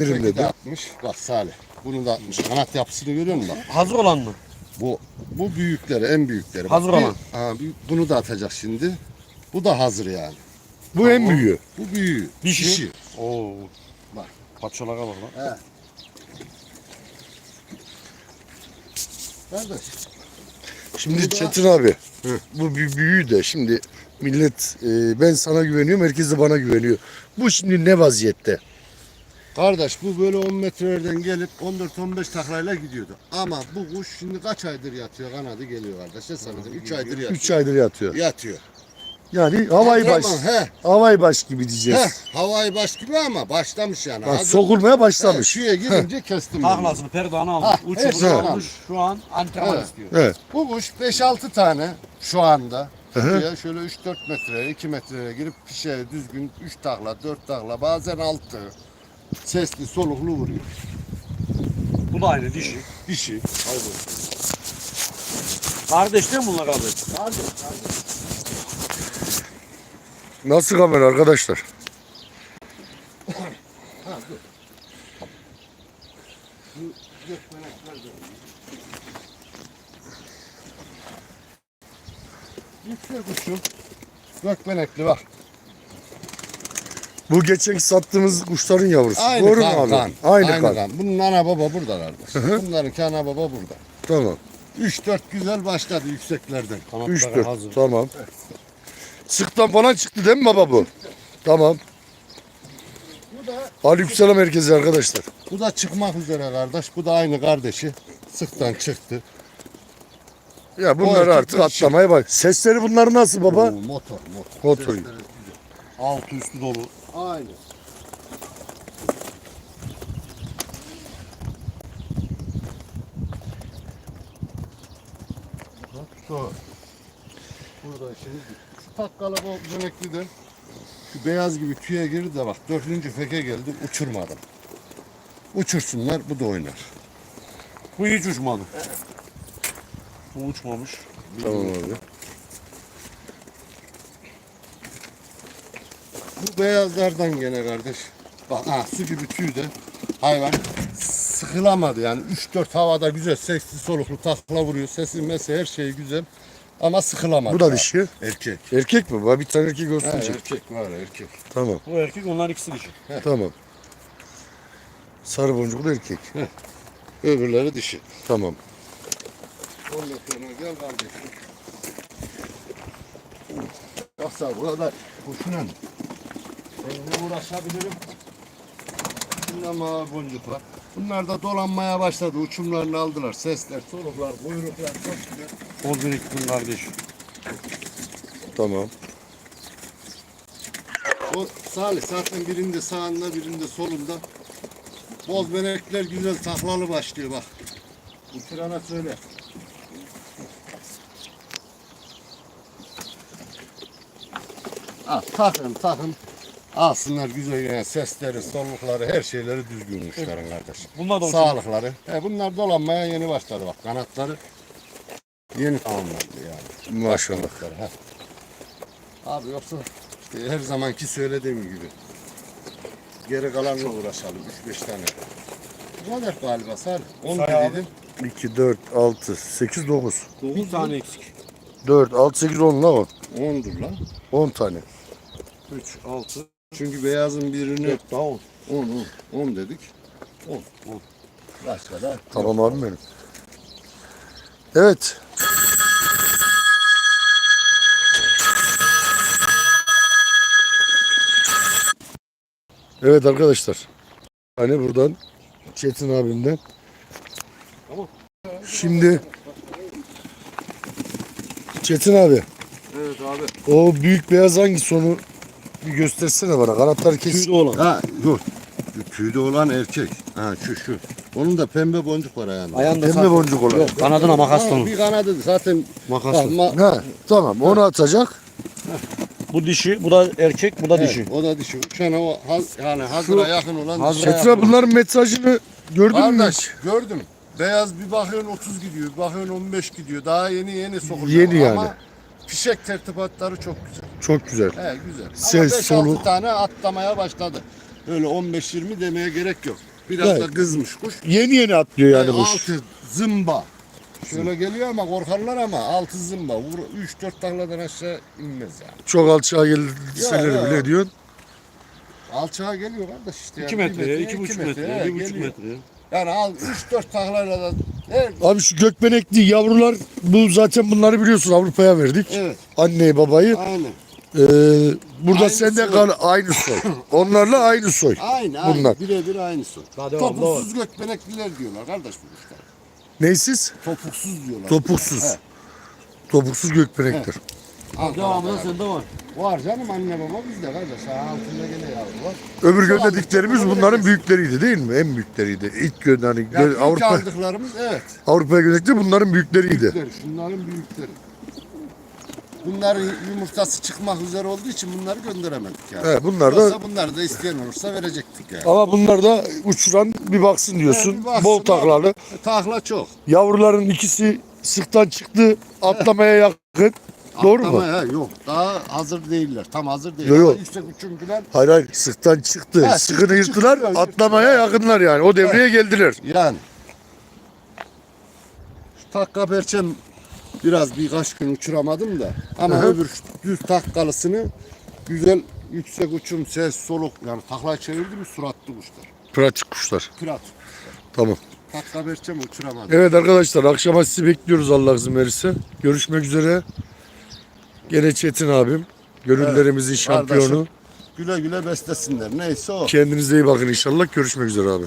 Öteki de dedi. atmış. Bak Salih. Bunu da atmış. Kanat yapısını görüyor musun bak? Hazır olan mı? Bu bu büyükleri, en büyükleri. Bak, Hazır bir- olan. Ha, bir- bunu da atacak şimdi. Bu da hazır yani. Bu en büyüğü. Bu büyüğü. Dişi. Oo. Bak. Paçalara bak lan. He. Kardeş. Şimdi Bu da- Çetin abi. Hı. Bu bir büyüğü de şimdi millet e, ben sana güveniyorum herkes de bana güveniyor. Bu şimdi ne vaziyette? Kardeş bu böyle 10 metrelerden gelip 14-15 taklayla gidiyordu. Ama bu kuş şimdi kaç aydır yatıyor kanadı geliyor kardeş. Ne sanırım 3 aydır yatıyor. 3 aydır yatıyor. Yatıyor. Yani havai Ha, baş. tamam, He. Havai baş gibi diyeceğiz. Heh, havai baş gibi ama başlamış yani. Ha, Hazır- sokulmaya He, başlamış. Şuraya girince kestim. bunu. Taklasını perdana almış. Ha, almış. almış. Şu an antrenman Evet. istiyor. Evet. Bu kuş 5-6 tane şu anda. Buraya şöyle 3-4 metreye, 2 metreye girip pişeye düzgün 3 takla, 4 takla, bazen 6 sesli, soluklu vuruyor. Bu da aynı dişi. Dişi. Kardeş değil mi bunlar kardeş? Nasıl kamera arkadaşlar? Ha dur. Bu gökmenekler de. Yüksek uçum. Gökmenekli bak. Bu geçen sattığımız kuşların yavrusu. Aynı Doğru kan, mu abi? kan. Aynı, kan. Bunun ana baba burada kardeş. Bunlarınki ana baba burada. Tamam. 3-4 güzel başladı yükseklerden. 3 Kanatları 4. hazır. Tamam. Sıktan falan çıktı değil mi baba bu? Tamam. Bu da Aleykümselam herkese arkadaşlar. bu da çıkmak üzere kardeş. Bu da aynı kardeşi. Sıktan çıktı. Ya erkek artık atlamaya bak. Sesleri bunlar nasıl baba? Oo, motor, motor. Motor. Sesleri. Altı üstü dolu. Aynı. Bak şu. Burada şimdi şu takkalı bu dönekli de şu beyaz gibi tüye girdi de bak dördüncü feke geldi uçurmadım. Uçursunlar bu da oynar. Bu hiç uçmadı. Bu uçmamış. Tamam abi. Bu beyazlardan gene kardeş. Bak ha su gibi tüy de hayvan sıkılamadı yani 3-4 havada güzel sesli soluklu takla vuruyor. Sesi mesi her şey güzel ama sıkılamadı. Bu da dişi. Erkek. Erkek mi? Bak bir tane erkek Ha, olsun çek. erkek var erkek. Tamam. Bu erkek onlar ikisi dişi. Tamam. Sarı boncuklu erkek. Öbürleri dişi. Tamam. Ondan sonra gel kardeşim. Yoksa burada kuşla ben uğraşabilirim. Bunlar mavi boncuklar. Bunlar da dolanmaya başladı. Uçumlarını aldılar. Sesler, soluklar, buyruklar çok güzel. O biriktin kardeş. Tamam. O Salih zaten birinde sağında birinde solunda. Boz benekler güzel taklalı başlıyor bak. Uçurana söyle. Al takın takın. Alsınlar güzel yani sesleri, solukları, her şeyleri düzgün uçların kardeş. Bunlar da uçmadı. Sağlıkları. He, bunlar dolanmaya yeni başladı bak kanatları. Yeni tamamlandı yani. Maşallah. He. Abi yoksa işte her zamanki söylediğim gibi. Geri kalanla uğraşalım. 3-5 tane. Bu kadar galiba Salih. 10 Say abi. dedim. 2, 4, 6, 8, 9. Bir tane eksik. 4, 6, 8, 10 la o. 10'dur lan. 10 tane. 3, 6, Çünkü beyazın birini 4 daha 10. 10 10 10 dedik. 10. 10. Başka da. Tamam abim benim. Evet. Evet arkadaşlar. Hani buradan Çetin abimden. Tamam. Şimdi Çetin abi Evet abi. o büyük beyaz hangisi onu bir göstersene bana. Kanatları kes. Tüyde olan. Ha dur. Tüyde olan erkek. Ha şu şu. Onun da pembe boncuk var ayağında. Ayağında Pembe saklı. boncuk olan. Yok kanadına makas Ha, bir kanadı zaten Makaslı. Ma- Ha, tamam onu atacak. Bu dişi, bu da erkek, bu da Evet, dişi. o da dişi. Uçana o haz, yani hazıra yakın olan hazıra dişi. Abi bunların metrajını gördün mü? Kardeş gördüm. Beyaz bir bakıyorsun 30 gidiyor, bir bakıyorsun 15 gidiyor. Daha yeni yeni sokuluyor. Yeni yani. Ama fişek tertibatları çok güzel. Çok güzel. He güzel. Ses, Ama 5-6 soluk. tane atlamaya başladı. Öyle 15-20 demeye gerek yok. Biraz Evet. da kızmış kuş. Yeni yeni atlıyor yani E, kuş. Altı zımba. Şöyle geliyor ama korkarlar ama altı zımba. 3-4 takladan aşağı inmez yani. Çok alçağa gelseler Ya, bile diyorsun. Alçağa geliyor kardeş işte. 2 yani. Bir metreye, iki 2,5 he, metreye, 1,5 geliyor. metreye. Yani al 3-4 taklayla da evet. Abi şu gökbenekli yavrular bu zaten bunları biliyorsun Avrupa'ya verdik. evet Anneyi babayı. aynen. Ee, burada Aynı sende soy. kal aynı soy. Onlarla aynı soy. Aynı aynı. Bunlar. Birebir. Daha devamlı var. Topuksuz gökbenekliler diyorlar kardeş bu kuşlar. Neysiz? Topuksuz diyorlar. Topuksuz. He. Topuksuz gökbenekler. Ankara'da Devamlı var. sende var. Var canım anne baba bizde kardeş. Ha, altında gene yavru var. Öbür gönderdiklerimiz bunların büyükleriydi değil mi? En büyükleriydi. İlk gönder hani Ya gö- ilk Avrupa aldıklarımız evet. Avrupa'ya gönderdikleri bunların büyükleriydi. Büyükleri, şunların büyükleri. Bunların yumurtası çıkmak üzere olduğu için bunları gönderemedik yani. He, bunlar da Yoksa bunları da isteyen olursa verecektik yani. ama bunlar da uçuran bir baksın diyorsun. Bir baksın Bol abi. taklalı. E, Tahla çok. Yavruların ikisi sıktan çıktı atlamaya yakın. Doğru mu? Atlamaya yok. Daha hazır değiller. Tam hazır değil. Yok, yok. Ama Yüksek. Hayır hayır sıktan çıktı. Ha, Sıkını çıktı, yırttılar çıktı. atlamaya yakınlar yani. O devreye geldiler. Yani. Şu takka perçem biraz birkaç gün uçuramadım da. Ama Hı hı. öbür düz takkalısını güzel yüksek uçum, ses, soluk yani takla çevirdi mi suratlı kuşlar. Pratik kuşlar. Pirat. Tamam. Takka perçem uçuramadım. Evet arkadaşlar akşama sizi bekliyoruz Allah izin verirse. Görüşmek üzere. Gene Çetin abim. Gönüllerimizin şampiyonu. Güle güle beslesinler. Neyse o. Kendinize iyi bakın inşallah. Görüşmek üzere abi.